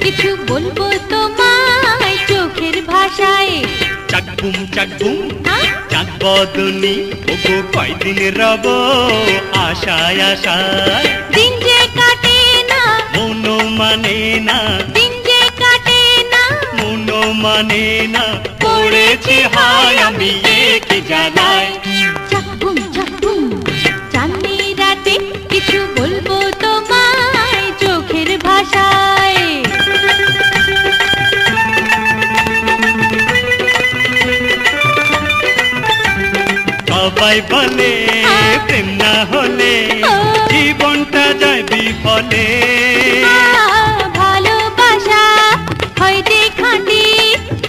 কিছু বলব তোমায় চোখের ভাষায়। চাকবুম চাকবুম? চাঁদ বদনি ওগো কয়দিন রব আশায় আশায়। দিন যে কাটে না। মন মানে না। দিন যে কাটে না। মন মানে না। পড়েছি হায় আমি একে জানাই। সবাই বলে প্রেম না হলে জীবনটা যায় বিফলে। ভালোবাসা যে খাঁটি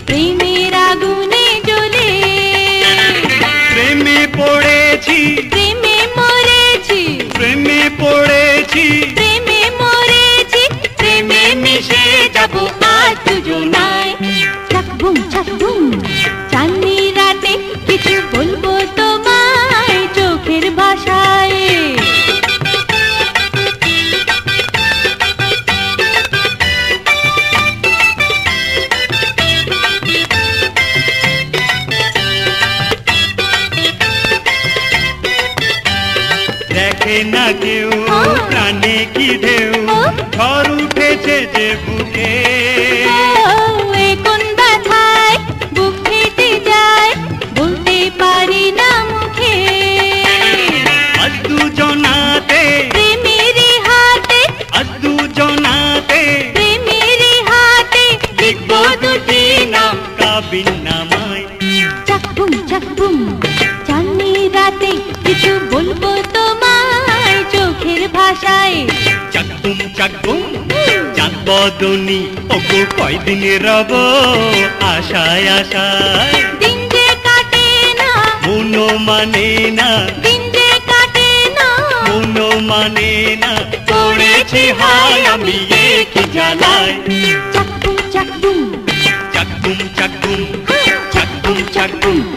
প্রেমের আগুনে জ্বলে। প্রেমে পড়েছি প্রেমে মরেছি। প্রেমে পড়েছি। প্রেমে মরেছি প্রেমে মিশে যাব আজ দুজনায়। চাকবুম চাকবুম চাঁদনি রাতে কিছু বলব তোমায় দেখে না কেউ ও। প্রাণে কি ঢেউ? ও। ঝড় উঠেছে যে বুকে। ও, এ কোন ব্যথায়? বুক ফেটে যায় কাকবো চাঁদ বদনি রব? আশায় আশায়। মানে না। মানে না। পড়েছি হায় আমি কি জানাই চাকুম চাকুম চাকুম চাকুম হ্যাঁ, চাকুম চাকুম